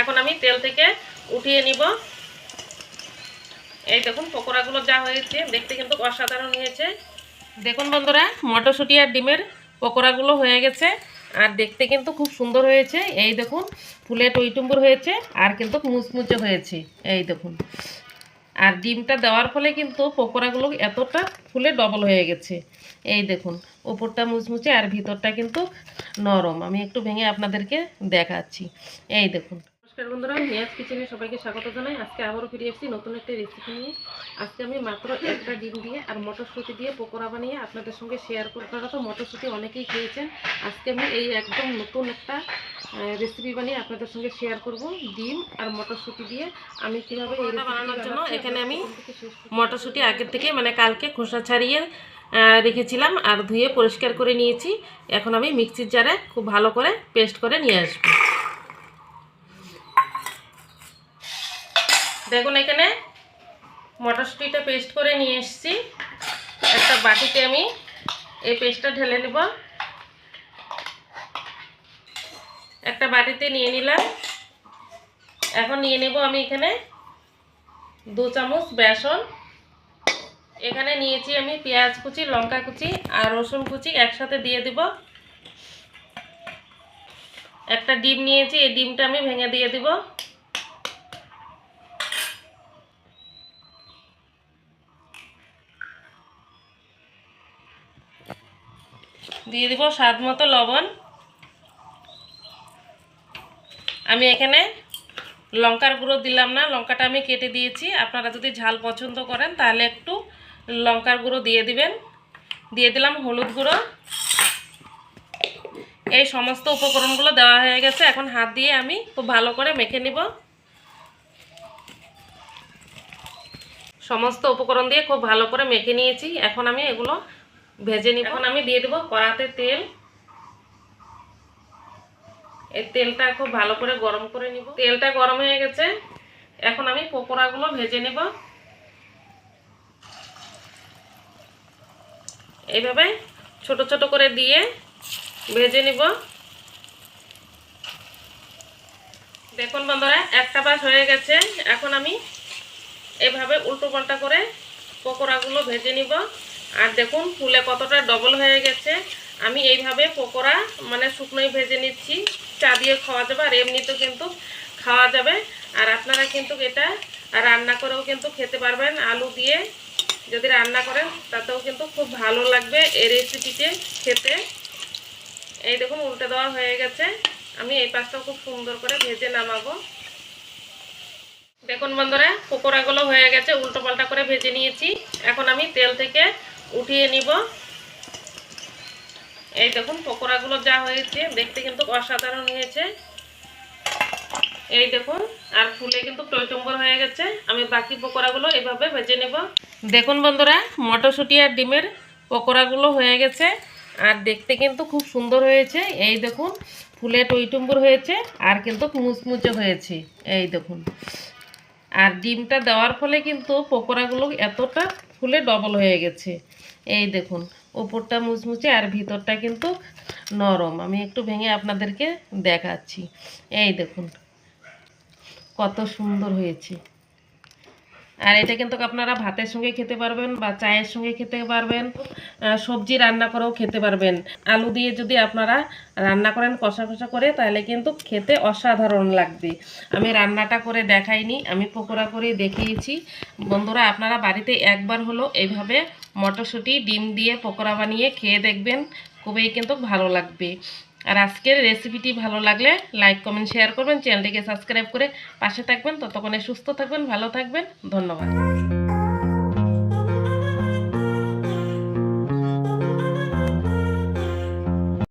এখন আমি তেল থেকে উঠিয়ে নিব। এই দেখুন, পকোড়াগুলো যা হয়েছে, দেখতে কিন্তু অসাধারণ হয়েছে। দেখুন বন্ধুরা, মটরশুঁটি আর ডিমের পকোড়াগুলো হয়ে গেছে, আর দেখতে কিন্তু খুব সুন্দর হয়েছে। এই দেখুন ফুলে টইটুম্বুর হয়েছে, আর কিন্তু মুচমুচে হয়েছে। এই দেখুন, আর ডিমটা দেওয়ার ফলে কিন্তু পকোড়াগুলো এতটা ফুলে ডবল হয়ে গেছে। এই দেখুন, ওপরটা মুচমুচে আর ভিতরটা কিন্তু নরম। আমি একটু ভেঙে আপনাদেরকে দেখাচ্ছি। এই দেখুন নমস্কার বন্ধুরা নিয়াজ কিচেনে সবাইকে স্বাগত জানাই। আজকে আবারও ফিরে এসেছি নতুন একটা রেসিপি নিয়ে। আজকে আমি মাত্র একটা ডিম দিয়ে আর মটরশুঁটি দিয়ে পকোড়া বানিয়ে আপনাদের সঙ্গে শেয়ার আপনারা তো মটরশুঁটি অনেকেই খেয়েছেন। আজকে আমি এই একদম নতুন একটা রেসিপি বানিয়ে আপনাদের সঙ্গে শেয়ার করব। ডিম আর মটরশুঁটি দিয়ে আমি কীভাবে বানানোর জন্য এখানে আমি মটরশুঁটি আগের থেকে মানে কালকে খোসা ছাড়িয়ে রেখেছিলাম আর ধুয়ে পরিষ্কার করে নিয়েছি। এখন আমি মিক্সির জারে খুব ভালো করে পেস্ট করে নিয়ে আসব। দেখুন এখানে মটরশুঁটিটা পেস্ট করে নিয়ে এসেছি। একটা বাটিতে আমি এই পেস্টটা ঢেলে নেব। একটা বাটিতে নিয়ে নিলাম। এখন নিয়ে নেব আমি এখানে দু চামচ বেসন। এখানে নিয়েছি আমি পেঁয়াজ কুচি, লঙ্কা কুচি আর রসুন কুচি একসাথে দিয়ে দিব। একটা ডিম নিয়েছি, এই ডিমটা আমি ভেঙে দিয়ে দিব। দিয়ে দিব স্বাদ মতো লবণ। আমি এখানে লঙ্কার গুঁড়ো দিলাম না, লঙ্কাটা আমি কেটে দিয়েছি। আপনারা যদি ঝাল পছন্দ করেন, তাহলে একটু লঙ্কার গুঁড়ো দিয়ে দিবেন। দিয়ে দিলাম হলুদ গুঁড়ো। এই সমস্ত উপকরণগুলো দেওয়া হয়ে গেছে। এখন হাত দিয়ে আমি খুব ভালো করে মেখে নিব। সমস্ত উপকরণ দিয়ে খুব ভালো করে মেখে নিয়েছি। এখন আমি এগুলো ভেজে নিব। এখন আমি দিয়ে দেবো কড়াতে তেল। এই তেলটা খুব ভালো করে গরম করে নিব। তেলটা গরম হয়ে গেছে। এখন আমি পকোড়াগুলো ভেজে নেব। এইভাবে ছোট ছোট করে দিয়ে ভেজে নিব। দেখুন বন্ধুরা, একটা পাশ হয়ে গেছে। এখন আমি এভাবে উল্টো পাল্টা করে পকোড়াগুলো ভেজে নিব। আর দেখুন, ফুলে কতটা ডবল হয়ে গেছে। আমি এইভাবে পকোড়া মানে শুকনোই ভেজে নিচ্ছি। চা দিয়ে খাওয়া যাবে, আর এমনিতেও কিন্তু খাওয়া যাবে। আর আপনারা কিন্তু এটা রান্না করেও কিন্তু খেতে পারবেন। আলু দিয়ে যদি রান্না করেন, তাতেও কিন্তু খুব ভালো লাগবে এই রেসিপিতে খেতে। এই দেখুন, উল্টে দেওয়া হয়ে গেছে। আমি এই পাশটাও খুব সুন্দর করে ভেজে নামাবো। দেখুন বন্ধুরা, পকোড়াগুলো হয়ে গেছে উল্টো পাল্টা করে ভেজে নিয়েছি। এখন আমি তেল থেকে উঠিয়ে নিব। এই দেখুন, পকোড়াগুলো যা হয়েছে, দেখতে কিন্তু অসাধারণ হয়েছে। এই দেখুন, আর ফুলে কিন্তু টইটম্বর হয়ে গেছে। আমি বাকি পকোড়াগুলো এভাবে ভেজে নেব। দেখুন বন্ধুরা, মটরশুঁটি আর ডিমের পকোড়াগুলো হয়ে গেছে। আর দেখতে কিন্তু খুব সুন্দর হয়েছে। এই দেখুন, ফুলে টইটুম্বুর হয়েছে, আর কিন্তু মুচমুচে হয়েছে। এই দেখুন। আর ডিমটা দেওয়ার ফলে কিন্তু পকোড়াগুলো এতটা ফুলে ডবল হয়ে গেছে। এই দেখুন, ওপরটা মুচমুচে আর ভিতরটা কিন্তু নরম। আমি একটু ভেঙে আপনাদেরকে দেখাচ্ছি। এই দেখুন, কত সুন্দর হয়েছে। আর এটা কিন্তু আপনারা ভাতের সঙ্গে খেতে পারবেন বা চায়ের সঙ্গে খেতে পারবেন সবজি রান্না করেও খেতে পারবেন। আলু দিয়ে যদি আপনারা রান্না করেন কষা কষা করে, তাহলে কিন্তু খেতে অসাধারণ লাগবে। আমি রান্নাটা করে দেখাইনি, আমি পকোড়া করে দেখিয়েছি। বন্ধুরা, আপনারা বাড়িতে একবার হলো এইভাবে মটরশুঁটি, ডিম দিয়ে পকোড়া বানিয়ে খেয়ে দেখবেন, খুবই কিন্তু ভালো লাগবে। আর আজকের রেসিপিটি ভালো লাগলে লাইক কমেন্ট শেয়ার করবেন। চ্যানেলটিকে সাবস্ক্রাইব করে পাশে থাকবেন। ততক্ষণে সুস্থ থাকবেন, ভালো থাকবেন। ধন্যবাদ।